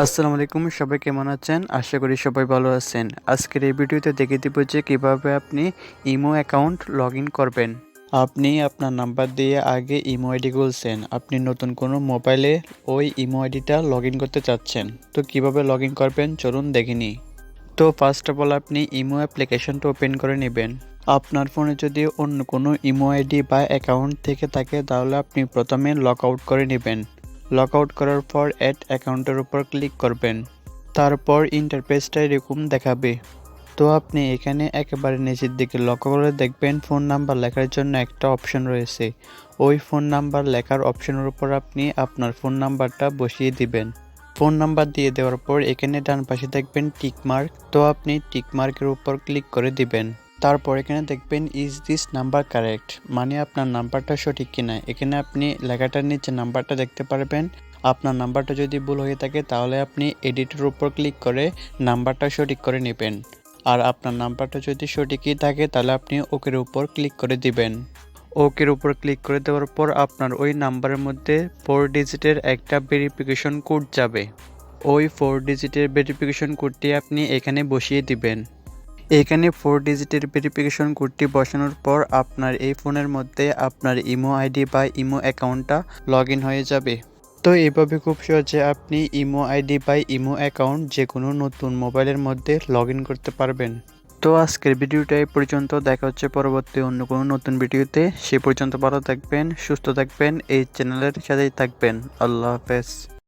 আসসালামু আলাইকুম, সবাই কেমন আছেন? আশা করি সবাই ভালো আছেন। আজকের এই ভিডিওতে দেখে দিব যে কীভাবে আপনি ইমো অ্যাকাউন্ট লগ করবেন। আপনি আপনার নাম্বার দিয়ে আগে ইমো আইডি খুলছেন। আপনি নতুন কোনো মোবাইলে ওই ইমো আইডিটা লগ করতে চাচ্ছেন। তো কীভাবে লগ করবেন চলুন দেখে নিই। তো ফার্স্ট অফ অল আপনি ইমো অ্যাপ্লিকেশনটা ওপেন করে নেবেন। আপনার ফোনে যদি অন্য কোনো ইমো আইডি বা অ্যাকাউন্ট থেকে থাকে, তাহলে আপনি প্রথমে লগ আউট করে নেবেন। লগ আউট করার পর অ্যাড অ্যাকাউন্টের উপর ক্লিক করবেন। তারপর ইন্টারফেসটা এরকম দেখাবে। তো আপনি এখানে একেবারে নিচের দিকে লক্ষ্য করে দেখবেন ফোন নাম্বার লেখার জন্য একটা অপশন রয়েছে। ওই ফোন নাম্বার লেখার অপশনের উপর আপনি আপনার ফোন নাম্বারটা বসিয়ে দিবেন। ফোন নাম্বার দিয়ে দেওয়ার পর এখানে ডান পাশে দেখবেন টিক মার্ক তো আপনি টিক মার্কের উপর ক্লিক করে দিবেন। তারপর এখানে দেখবেন ইজ দিস নাম্বার কারেক্ট মানে আপনার নাম্বারটা সঠিক কিনা। এখানে আপনি লেখাটার নিচে নাম্বারটা দেখতে পারবেন। আপনার নাম্বারটা যদি ভুল হয়ে থাকে, তাহলে আপনি এডিটের উপর ক্লিক করে নাম্বারটা সঠিক করে নেবেন। আর আপনার নাম্বারটা যদি সঠিকই থাকে, তাহলে আপনি ওকের উপর ক্লিক করে দিবেন। ওকের উপর ক্লিক করে দেওয়ার পর আপনার ওই নাম্বারের মধ্যে ফোর ডিজিটের একটা ভেরিফিকেশন কোড যাবে। ওই ফোর ডিজিটের ভেরিফিকেশন কোডটি আপনি এখানে বসিয়ে দিবেন। এখানে ফোর ডিজিটের ভেরিফিকেশন কোডটি বসানোর পর আপনার এই ফোনের মধ্যে আপনার ইমো আইডি বা ইমো অ্যাকাউন্টটা লগ হয়ে যাবে। তো এইভাবে খুব সহজে আপনি ইমো আইডি বা ইমো অ্যাকাউন্ট যে কোনো নতুন মোবাইলের মধ্যে লগ করতে পারবেন। তো আজকের ভিডিওটা এই পর্যন্ত, দেখা হচ্ছে পরবর্তী অন্য কোনো নতুন ভিডিওতে। সে পর্যন্ত ভালো থাকবেন, সুস্থ থাকবেন, এই চ্যানেলের সাথেই থাকবেন। আল্লাহ হাফেজ।